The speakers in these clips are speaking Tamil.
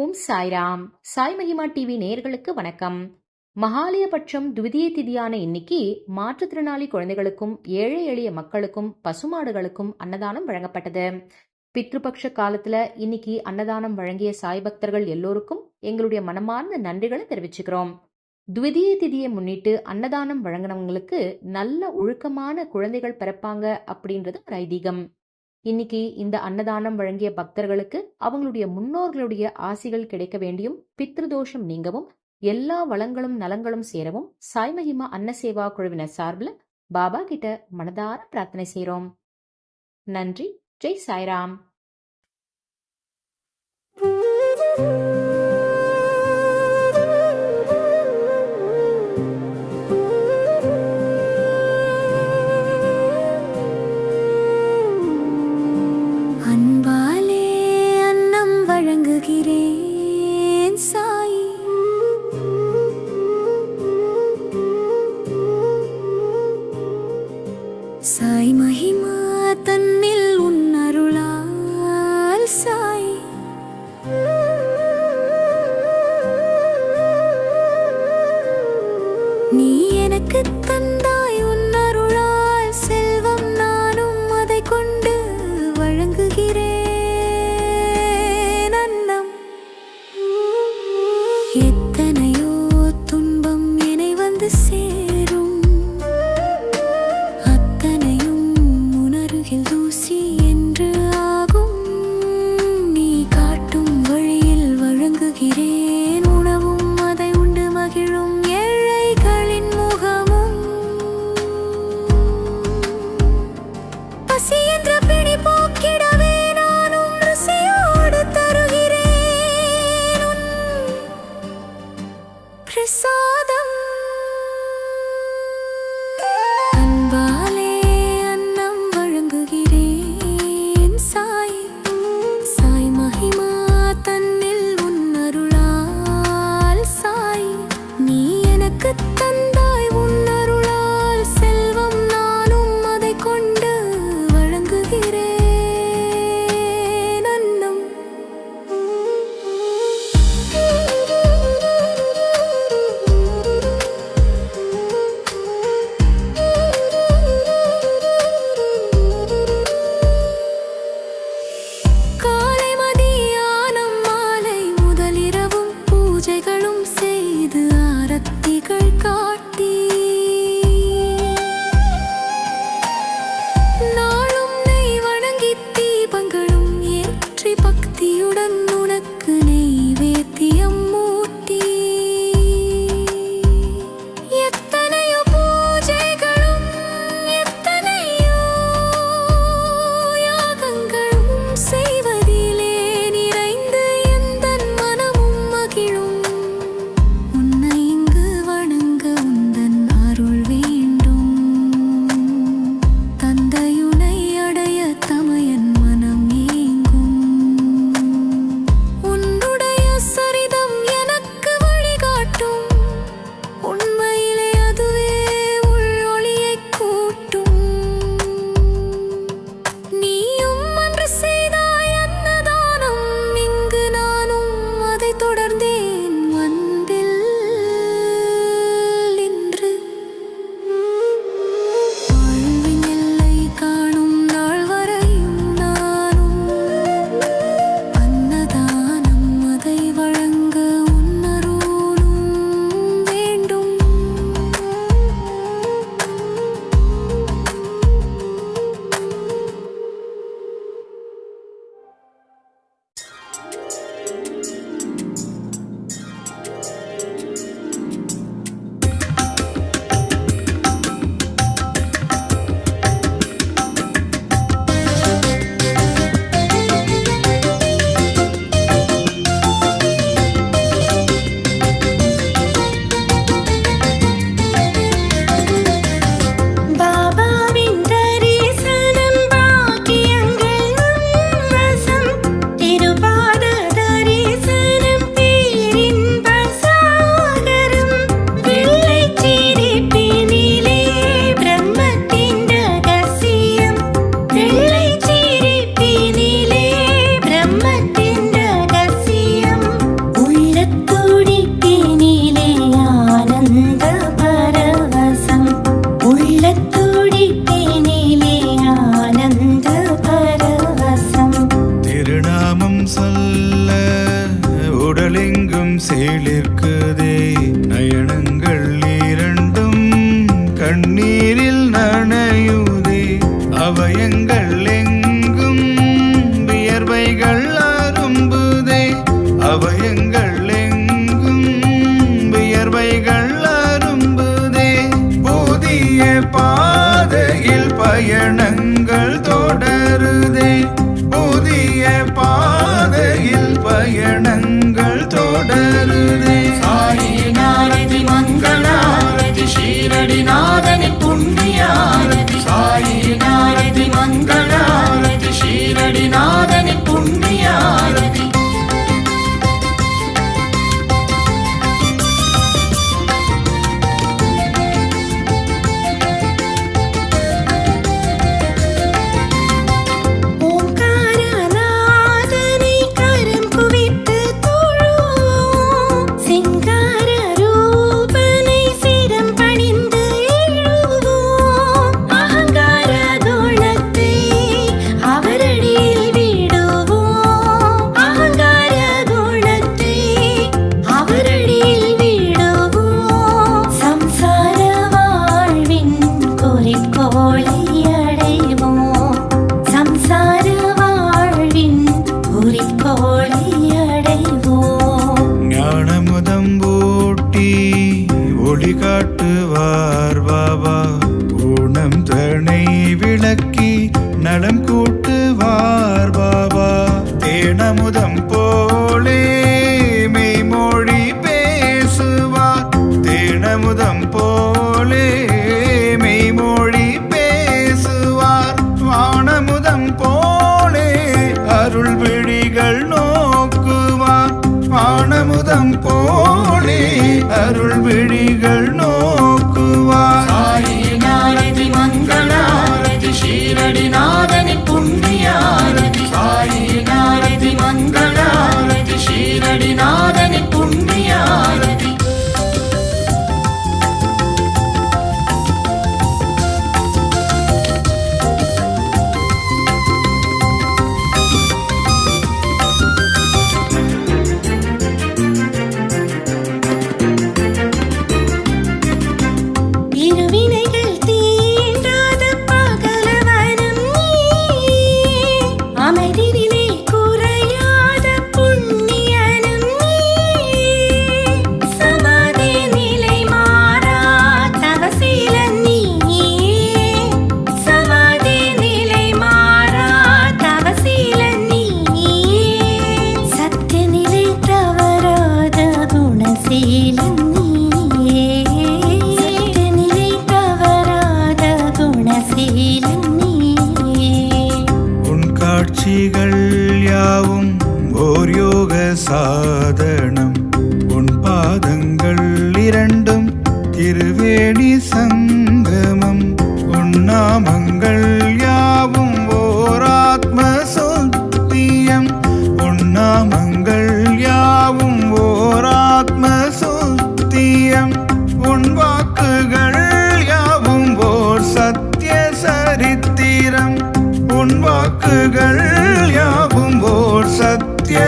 ஓம் சாய்ராம். சாய் மகிமா டிவி நேயர்களுக்கு வணக்கம். மகாலயபட்சம் துவிதிய திதியான இன்னைக்கு மாற்றுத்திறனாளி குழந்தைகளுக்கும் ஏழை எளிய மக்களுக்கும் பசுமாடுகளுக்கும் அன்னதானம் வழங்கப்பட்டது. பித்ருபக்ஷ காலத்துல இன்னைக்கு அன்னதானம் வழங்கிய சாய் பக்தர்கள் எல்லோருக்கும் எங்களுடைய மனமார்ந்த நன்றிகளை தெரிவிச்சுக்கிறோம். துவிதிய திதியை முன்னிட்டு அன்னதானம் வழங்கினவங்களுக்கு நல்ல ஒழுக்கமான குழந்தைகள் பிறப்பாங்க அப்படின்றது ஒரு ஐதீகம். இன்னைக்கு இந்த அன்னதானம் வழங்கிய பக்தர்களுக்கு அவங்களுடைய முன்னோர்களுடைய ஆசிகள் கிடைக்க வேண்டியும் பித்ருதோஷம் நீங்கவும் எல்லா வளங்களும் நலங்களும் சேரவும் சாய் அன்னசேவா அன்ன சேவா குழுவினர் சார்பில் பாபா கிட்ட மனதார பிரார்த்தனை செய்கிறோம். நன்றி. ஜெய் சாய்ராம். அன்பாலே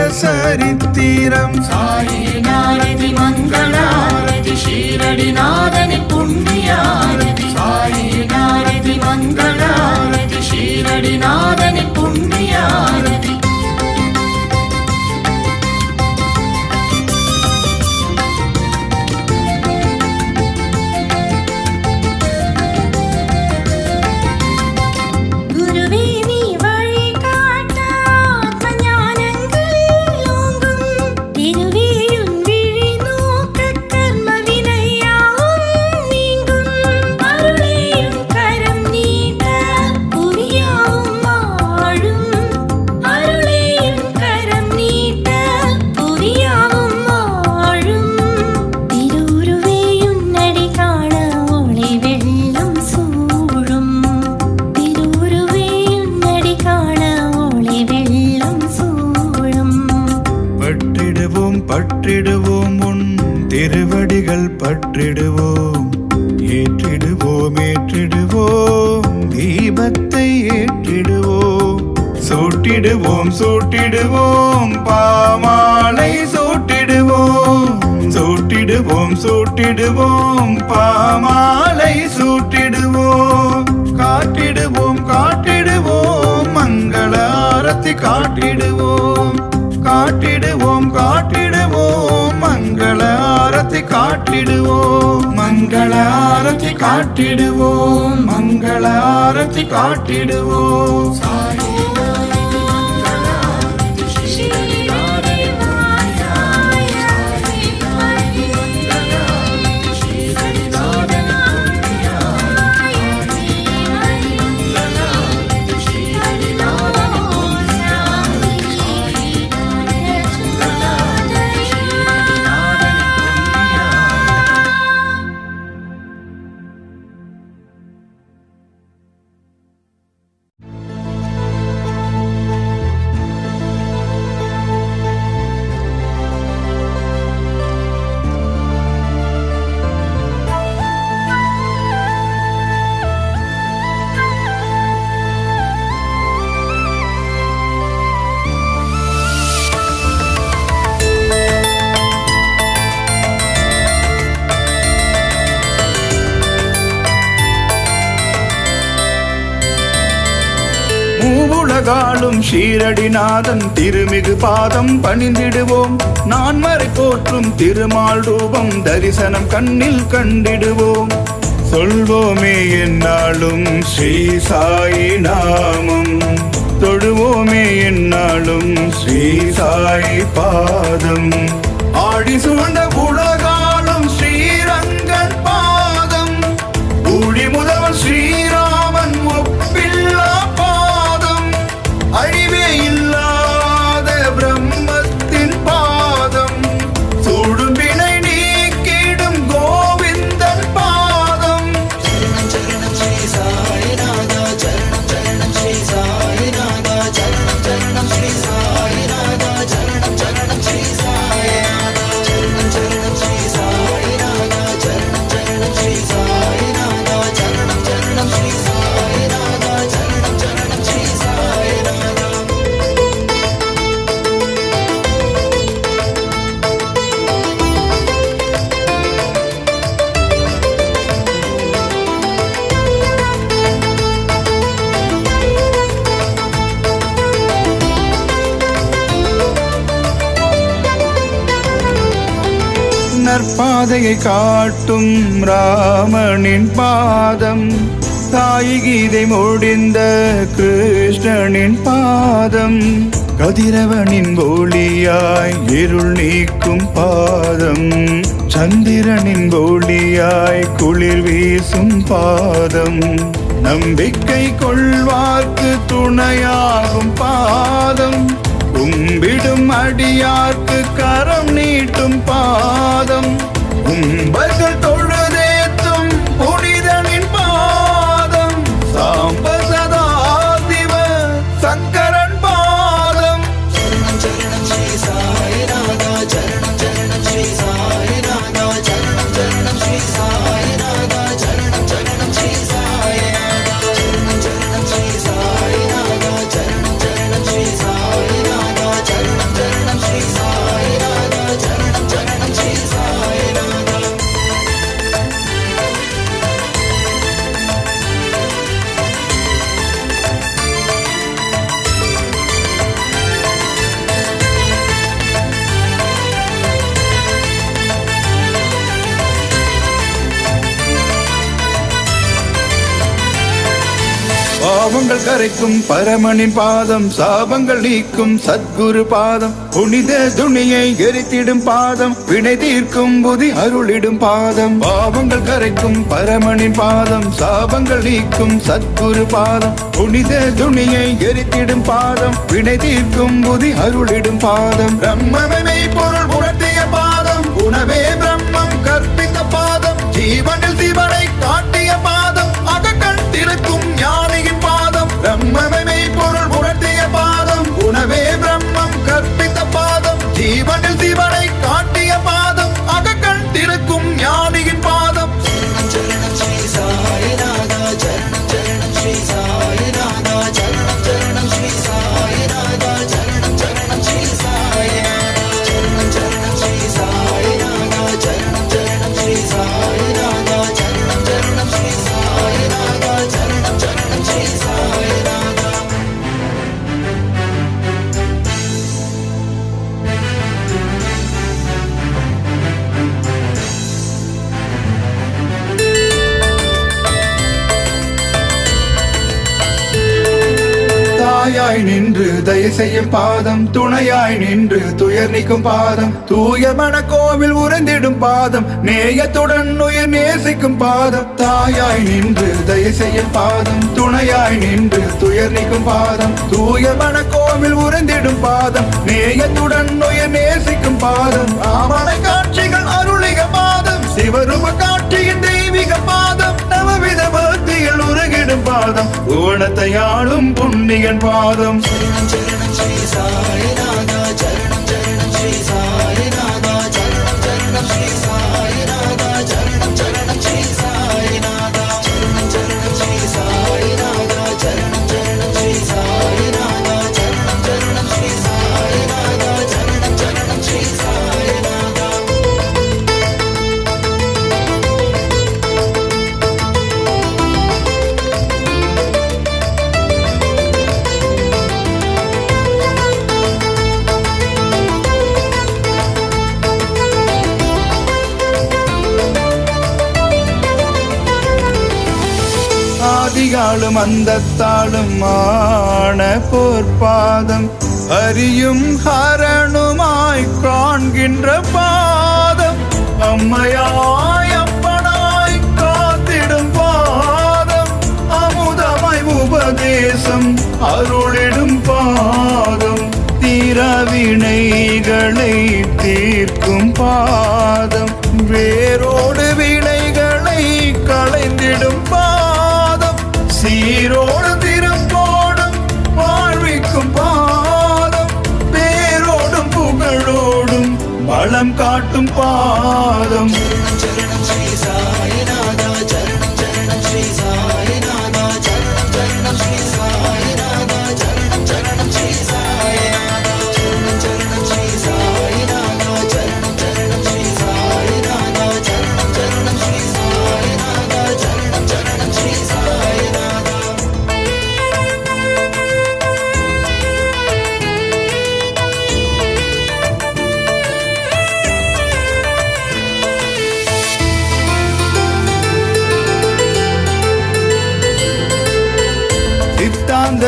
சரித்திரம். சாயினாரதி மங்களாரதி ஷீரடி நாதனி புண்ணியாரதி. சாயினாரதி மங்களாரதி ஷீரடி நாதனி காட்டிடுவோம் காட்டிடுவோம் காட்டிடுவோம். மங்கள ஆரத்தி காட்டிடுவோம் மங்கள ஆரத்தி காட்டிடுவோம் மங்கள ஆரத்தி காட்டிடுவோம். உலகாலும் ஷீரடிநாதன் திருமிகு பாதம் பணிந்திடுவோம். நான் மறை போற்றும் திருமால் ரூபம் தரிசனம் கண்ணில் கண்டிடுவோம். சொல்வோமே என்னாலும் ஸ்ரீ சாயி நாமம். தொழுவோமே என்னாலும் ஸ்ரீ சாயி பாதம். ஆடி சூழ்ந்த உலகாலும் காட்டும் ராமனின் பாதம். தாய் முடிந்த கிருஷ்ணனின் பாதம். கதிரவனின் ஒளியாய் இருள் நீக்கும் பாதம். சந்திரனின் ஒளியாய் குளிர் வீசும் பாதம். நம்பிக்கை கொள்வார்க்கு துணையாகும் பாதம். கும்பிடும் அடியார்க்கு கரம் நீட்டும் பாதம். கும்பர்கள் தொழுதேத்தும் கரைக்கும் பரமனின் பாதம் சாபங்கள் நீக்கும் சத்குரு பாதம். புனித துணியை எரித்திடும் பாதம் வினை தீர்க்கும் புதி அருளிடும் பாதம். பாவங்கள் கரைக்கும் பரமனின் பாதம் சாபங்கள் நீக்கும் சத்குரு பாதம். புனித துணியை எரித்திடும் பாதம் வினை தீர்க்கும் புதி அருளிடும் பாதம். பிரம்மமே பொருள் உணர்த்திய பாதம் உணவே பிரம்மம் கற்பித்த பாதம். ஜீவன் துணையாய் நின்று தயை செய்யும் பாதம் துணையாய் நின்று துயர் நிற்கும் பாதம் தூய கோவில் உறைந்திடும் பாதம் நேயத்துடன் உயிர் நேசிக்கும் பாதம். தாயாய் நின்று தயை செய்யும் பாதம் துணையாய் நின்று துயர் நிற்கும் பாதம் தூய கோவில் உறைந்திடும் பாதம் நேயத்துடன் உயிர் நேசிக்கும் பாதம். ஆமலை காட்சிகள் அருளிக பாதம் சிவரும காட்சியின் தெய்வீக பாதம் நவவித பக்தியில் உருகிடும் பாதம் ஊனத்தை ஆளும் புண்ணியன் பாதம். ஆதிகாலும் அந்தத்தாளும் ஆன பொற்பாதம் அறியும் ஹரணுமாய் காண்கின்ற பாதம். அம்மையாய் அப்பனாய் காத்திடும் பாதம். அமுதமாய் உபதேசம் அருளிடும் பாதம். தீரவினைகளை தீர்க்கும் பாதம். வளம் காட்டும் பாதம்.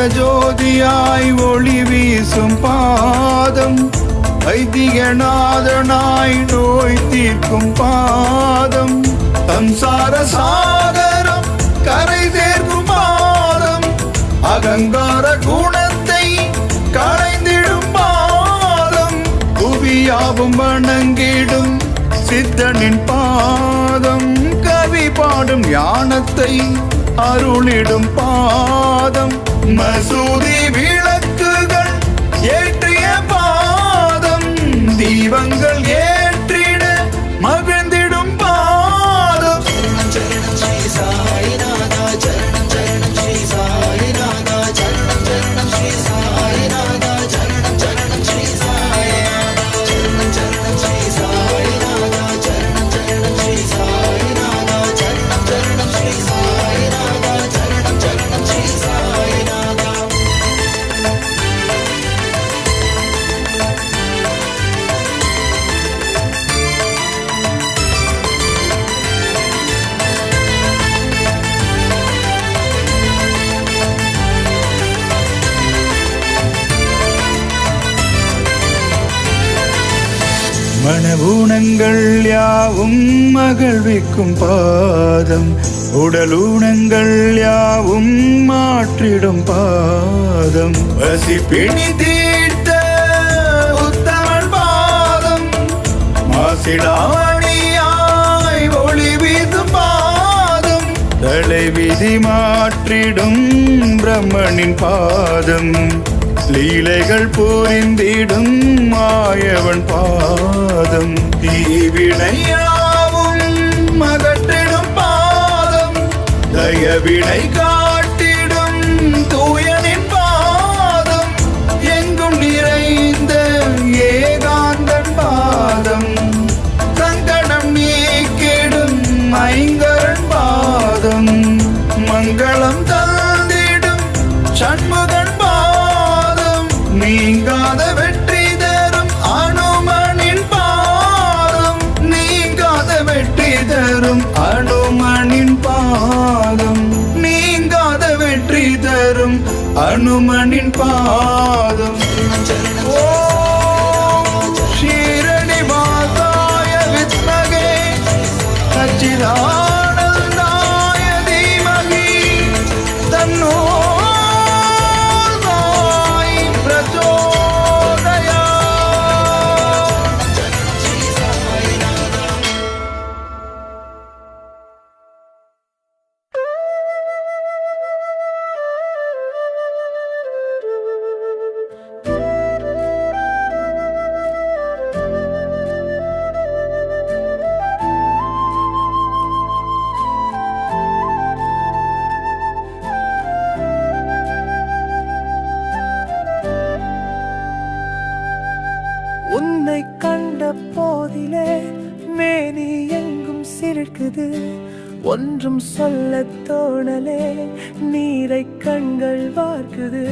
ஜோதியாய் ஒளி வீசும் பாதம். வைத்தியநாதனாய் நோய் தீர்க்கும் பாதம். சம்சார சாகரம் கரை சேர்க்கும் பாதம் அகங்கார குணத்தை களைந்திடும் பாதம். புவியாவும் வணங்கிடும் சித்தனின் பாதம். கவி பாடும் ஞானத்தை அருளிடும் பாதம். மசூதி விளக்குகள் ஏற்றிய பாதம் தீபங்கள் மகிழ்விக்கும் பாதம். உடலூனங்கள் யாவும் மாற்றிடும் பாதம். வசிப்பிணி தீர்த்த உத்தமன் பாதம். மாசிடாமணியாய் ஒளி வீசும் பாதம். தலை விதி மாற்றிடும் பிரம்மனின் பாதம். லீலைகள் புரிந்திடும் மாயவன் பாதம். தீவினையா உடைய விடை காட்டிடும் தூயனின் பாதம் எங்கும் நிறைந்த ஏகாந்தன் பாதம். சங்கடம் நீக்கிடும் ஐங்கரன் பாதம். மங்களம் தந்திடும் சண்முகன் பாதம். நீங்காத ஹனுமனின் பாதம். தோணலே நீரை கண்கள் பார்க்குது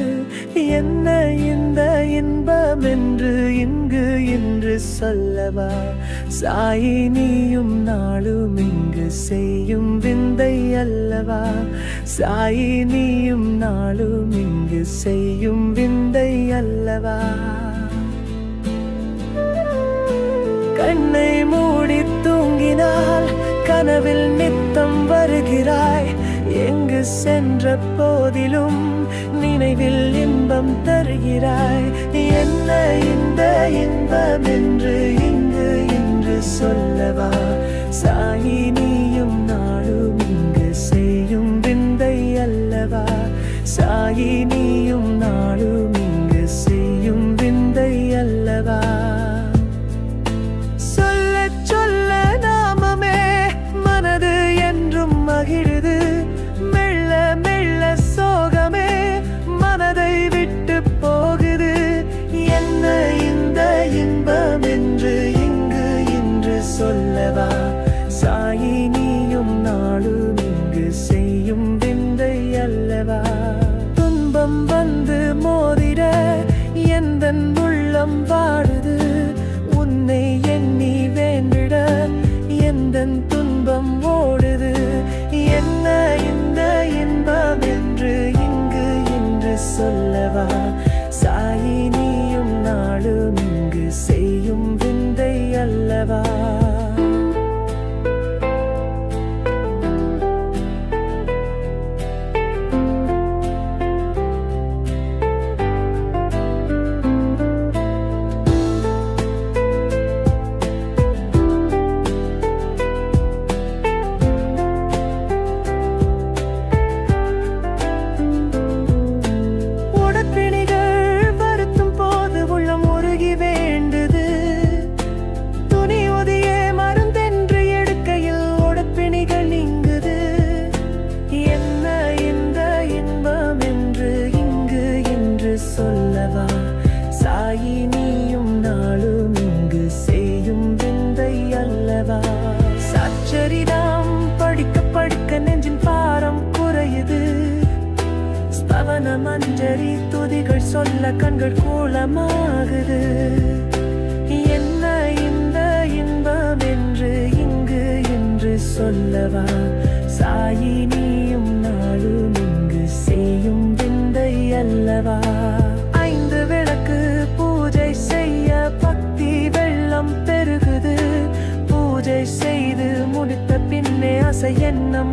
என்ன இந்த இன்பம் என்று இங்கு என்று சொல்லவா? சாயி நீயும் நாளும் இங்கு செய்யும் விந்தை அல்லவா? சாயி நீயும் நாளும் இங்கு செய்யும் சென்ற போதிலும் நினைவில் இன்பம் தருகிறாய். என்ன இந்த இன்பம் என்று இங்கு என்று சொல்லவா? சாயி நீயும் நாளும் இங்கு செய்யும் விந்தை அல்லவா? சாயி நீ ஆசை எண்ணம்